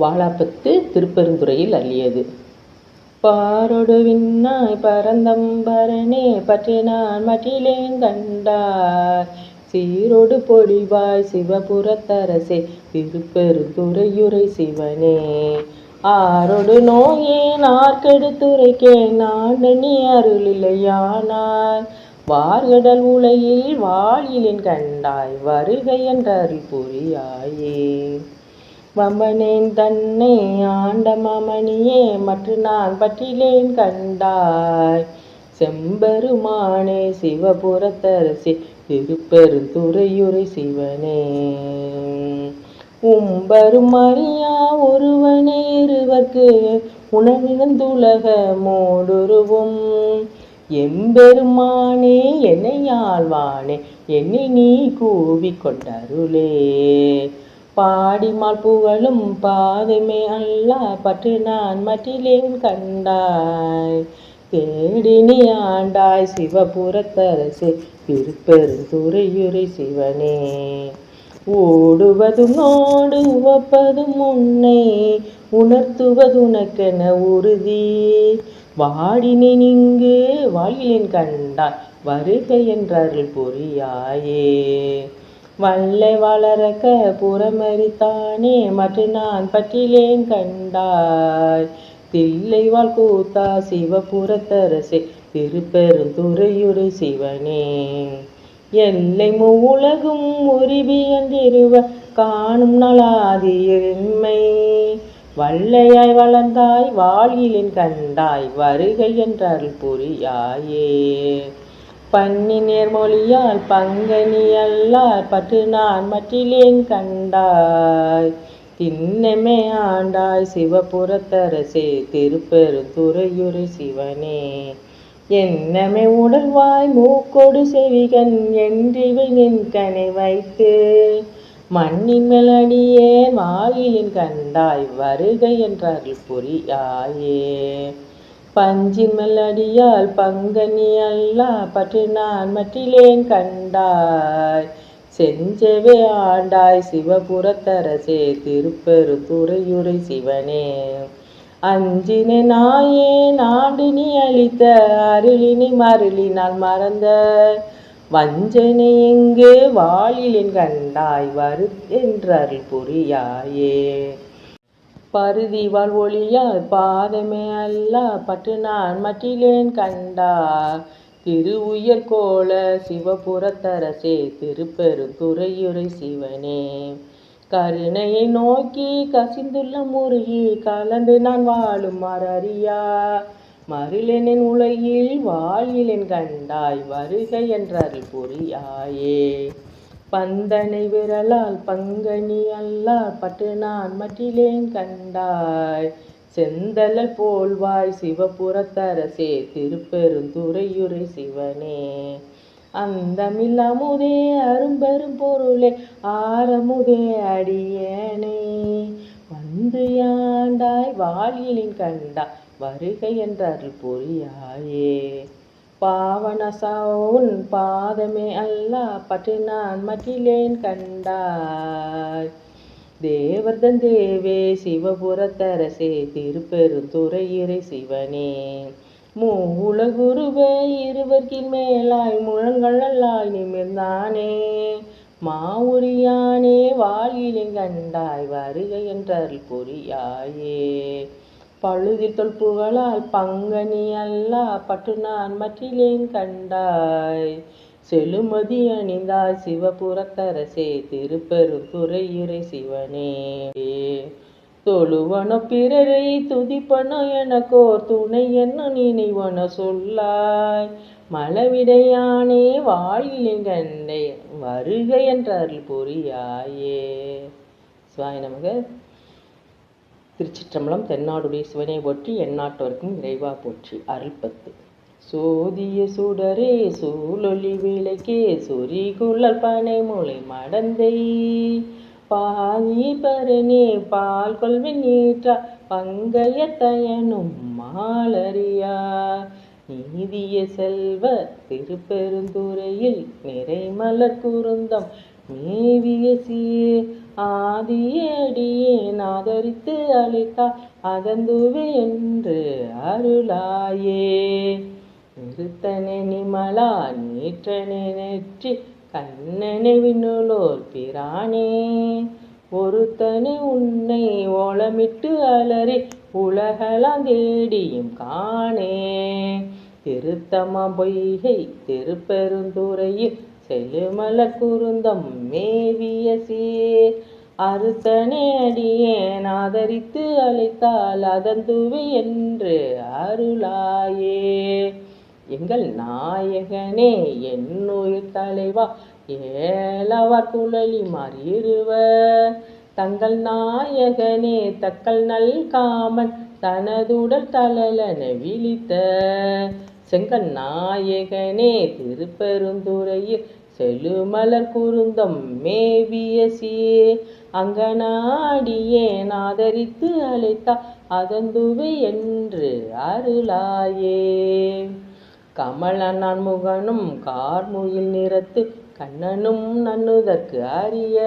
வாழாப்பத்து திருப்பெருந்துறையில் அள்ளியது. பாரொடு விண்ணாய் பரந்தம்பரனே பற்றி நான் மட்டிலேன் கண்டார். சீரொடு பொழிவாய் சிவபுரத்தரசே திருப்பெருந்துறையுரை சிவனே. ஆரோடு நோயேன் நாற்கெடுத்துரைக்கே நான் நீ அருளில்லையானார் வார்கடல் உலையில் வாழிலின் கண்டாய் வருக என்றருள் புரியாயே மமனேன் தன்னை ஆண்ட மமனியே மற்ற நான் பற்றிலேன் கண்டாய். செம்பெருமானே சிவபுரத்தரசி திருப்பெருந்துறையுரை சிவனே. உம்பரும் அறியா ஒருவனே இருவர்க்கு உணவிழந்துலக மோடுருவும். எம்பெருமானே என்னை ஆழ்வானே என்னை நீ கூவி கொண்டருளே. பாடிமால் புகழும் பாதமே அல்லா பற்று நான் மட்டிலேன் கண்டாய். தேடி நீ ஆண்டாய் சிவபுரத்தரசே திருப்பெருந்துறையுரை சிவனே. ஓடுவதும் நோடு உவப்பதும் உன்னை உணர்த்துவது உனக்கென உறுதி. வாடினேன் இங்கு வாயிலின் கண்டாய் வருக என்றருள் புரியாயே வல்லை வளரக்க புறமறித்தானே மற்ற நான் பற்றிலேன் கண்டாய். தில்லைவாழ் கூத்தா சிவபுரத்தரசே திருப்பெருந்துறையுரை சிவனே. எல்லை மூலகும் உரிவி என்றிருவ காணும் நலாதி எம்மை. வல்லையாய் வளர்ந்தாய் வாழ்கிலின் கண்டாய் வருகை என்றால் புரியாயே. பண்ணி நேர்மொழியால் பங்கனி அல்லார் பற்று நான் மற்றிலேன் கண்டாய். திண்ணமே ஆண்டாய் சிவபுரத்தரசே திருப்பெருந்துறையுரை சிவனே. என்னமே உடல்வாய் மூக்கொடு செவிகன் என்றிவை நின் கனை வைத்து மண்ணின் மேலடியே மாயிலின் கண்டாய் வருகை என்றார்கள் புரியாயே. பஞ்சின் மல்லடியால் பங்கனி அல்லா பற்று நான் மற்றிலேன் கண்டாய். செஞ்சவே ஆண்டாய் சிவபுரத்தரசே திருப்பெருந்துறையுரை சிவனே. அஞ்சினே நாயே நாடு நீ அளித்த அருளினி மருளினால் மறந்த. வஞ்சனை எங்கே வாழிலின் கண்டாய் வரு என்றருள் புரியாயே. பருதி வாழ் ஒளியால் பாதமே அல்ல பற்று நான் மட்டிலேன் கண்டா. திரு உயர் கோல சிவபுரத்தரசே திருப்பெருந்துறையுரை சிவனே. கருணையை நோக்கி கசிந்துள்ள முருகி கலந்து நான் வாழும் மரறியா மருளெனின் உலகில் வாழிலென் கண்டாய் வருக என்றருள் புரியாயே. பந்தனை விரலால் பங்கனி அல்லா பட்டு நான் மட்டிலேன் கண்டாய். செந்தலல் போல்வாய் சிவபுரத்தரசே திருப்பெருந்துறையுரை சிவனே. அந்தமில்லாமுதே அரும்பெரும் பொருளே ஆரமுதே அடியேனே. வந்து யாண்டாய் வாழிலின் கண்டா வருகை என்றருள் பொறியாயே. பாவனசவுன் பாதமே அல்லா பற்றி நான் மட்டிலேன் கண்டாய் தேவர்தன் தேவே சிவபுரத்தரசே திருப்பெருந்துறையிறை சிவனே. மூலகுருவே இருவர்கின் மேலாய் முழங்களாய் நிமிர்ந்தானே. மாவுரியானே வாழிலின் கண்டாய் வருக என்றால் புரியாயே. பழுதி தொல்புகளால் பங்கனி அல்லா பட்டு நான் மற்றிலேன் கண்டாய். செழுமதி அணிந்தாய் சிவபுரத்தரசே திருப்பெருந்துறையுரை சிவனே. தொழுவனோ பிறரை துதிப்பனோ எனக்கோர் துணை என்ன நினைவன சொல்லாய். மலவிடையானே வாயிலின் கண்டை வருக என்றருள் புரியாயே. சுவாய் நமக. திருச்சிற்றம்பலம் தென்னாடுடைய சிவனை போற்றி எந்நாட்டவர்க்கும் இறைவா போற்றி. அருள்பத்து சோதிய சுடரே சூழொளி விளக்கே சொரி குழல் பனை மூளை மடந்தை. பாதி பரணே பால் கொள்வி நீற்றா பங்கைய தயனும் மாலறியா நீதிய செல்வ திருப்பெருந்துறையில் நிறைமலர் குருந்தம் மேவிய சீர் ஆதியடியே நாதரித்து அழைத்தால் அகந்துவே என்று அருளாயே. நிறுத்தனே நிமலா நீற்றனே நெற்றி கண்ணனை விண்ணுளோர் பிரானே. ஒருத்தனை உன்னை ஓலமிட்டு அலறி உலகலாம் தேடியும் காணே. திருத்தமா பொய்கை திருப்பெருந்துறையில் செழுமல குருந்தம் மேவிய சீர். அறுத்தனே அடியேன் ஆதரித்து அழைத்தால் அதந்துவி என்று அருளாயே. எங்கள் நாயகனே என்னுயிர் தலைவா ஏலவர் குழலி மாறியிருவ தங்கள் நாயகனே தக்கல் நல் காமன் தனதுடல் தளலன விழித்த. செங்கன் நாயகனே திருப்பெருந்துறையில் செழுமலர் குருந்தம் மேவிய சீர் அங்கனாடியே ஆதரித்து அழைத்தா அதந்துவை என்று அருளாயே. கமலனான் முகனும் கார்முயில் நிறத்து கண்ணனும் நன்னுதற்கு அறிய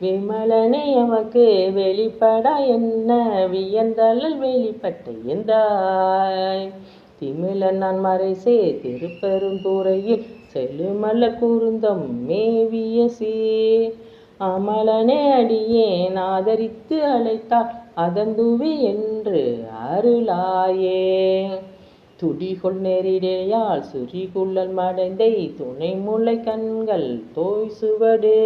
விமலனே எமக்கு வெளிப்பட என்ன? வியந்தளல் வெளிப்பட்ட எந்தாய்? திமிழன் நான் மறைசே திருப்பெருந்துறையில் செழுமல குருந்தம் மேவிய சே அமலனே அடியேன் ஆதரித்து அழைத்தால் அதந்துவி என்று அருளாயே. துடிகொள் நெறிடையால் சுரிகுள்ளல் மடைந்தை துணை முளை கண்கள் தோய் சுவடு.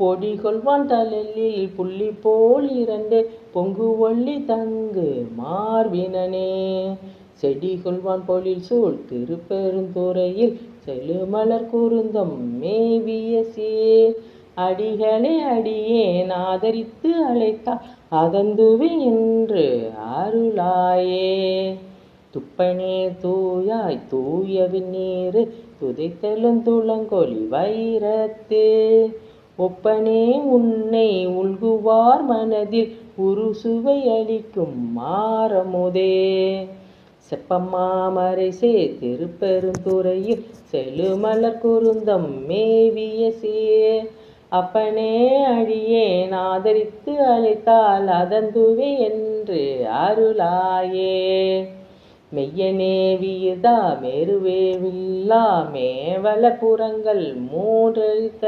பொடிகொள்வான் தலலில் புள்ளி போல் இரண்டு பொங்கு ஒள்ளி தங்கு மார்பினனே. செடி கொள்வான் பொழில் சூழ் திருப்பெருந்துறையில் செழுமலர் குருந்தம் மேவிய சீர். அடிகளே அடியேன் ஆதரித்து அழைத்தா அதந்துவே என்று அருளாயே. துப்பனே தூயாய் தூயவின் நீர் துதைத்தெழுந்துளங்கொலி வைரத்து. ஒப்பனே உன்னை உள்குவார் மனதில் உரு சுவை அளிக்கும் மாறமுதே. செப்பமாமரைசே திருப்பெருந்துறையில் செழுமலர் குருந்தம் மேவிய சீர். அப்பனே அழியேன் ஆதரித்து அழைத்தால் அதந்துவே என்று அருளாயே. மெய்யனேவியதா மெருவேவில்லா மேவல புறங்கள் மூன்றழித்த.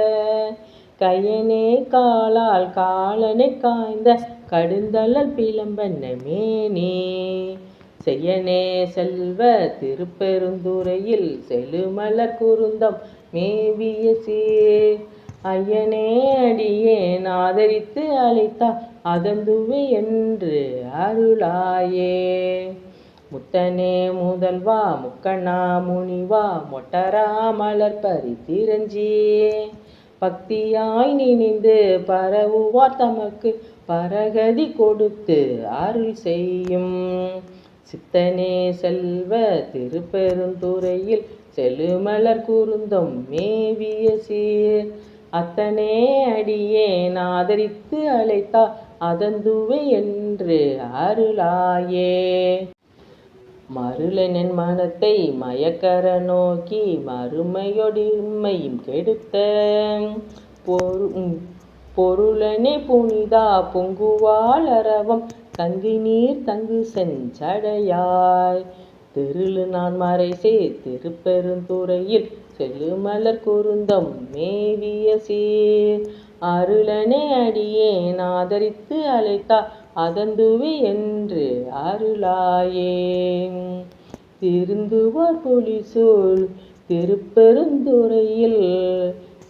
கையனே காலால் காலனை காய்ந்த கடுந்தளல் பிளம்பன்ன மேனே. செய்யனே செல்வ திருப்பெருந்துறையில் செழுமல குருந்தம் மேவிய சீர் ஐயனே அடியே ஆதரித்து அழைத்தா அதந்துவே என்று அருளாயே. முத்தனே முதல்வா முக்கண்ணா முனிவா மொட்டரா மலர் பரித்திரஞ்சி பக்தியாய் நினைந்து பரவுவார் தமக்கு பரகதி கொடுத்து அருள் செய்யும். சித்தனே செல்வ திருப்பெருந்துறையில் செழுமலர் குருந்தம் மேவிய சீர். அத்தனே அடியே ஆதரித்து அழைத்தா அதந்துவை என்று அருளாயே. மருளனின் மனத்தை மயக்கர நோக்கி மறுமையொடிமையும் கெடுத்த. பொரு பொருளனே புனிதா பொங்குவாள் அரவம் தங்கி நீர் தங்கு செஞ்சடையாய். திருளு நான் மறைசே திருப்பெருந்துறையில் செல்லுமலர் குருந்தம் மேவிய சீர். அருளனே அடியேன் ஆதரித்து அழைத்தா அதந்துவி என்று அருளாயே. திருந்துவார் பொலிசூல் திருப்பெருந்துறையில்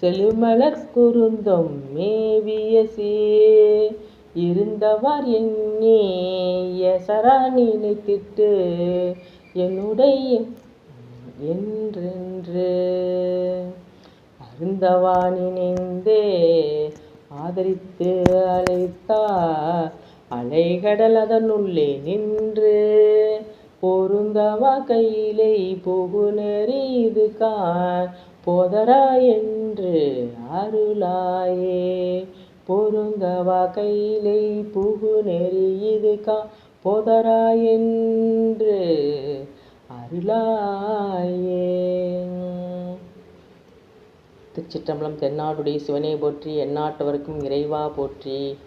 செழுமலர் குருந்தம் மேவிய சீர். இருந்தவர் என்னேய எசரா நினைத்திட்டு என்னுடைய என்றென்று. அருந்தவா நினைந்தே ஆதரித்து அழைத்தா அலைகடல் அதனுள்ளே நின்று. பொருந்தவா கையிலை புகுநெறி இது கான் போதரா என்று அருளாயே. பொருங்க கையிலை புகு நெறியிது கா போதரா என்று அருளாயே. திருச்சிற்றம்பலம் தென்னாடுடைய சிவனை போற்றி எந்நாட்டவருக்கும் இறைவா போற்றி.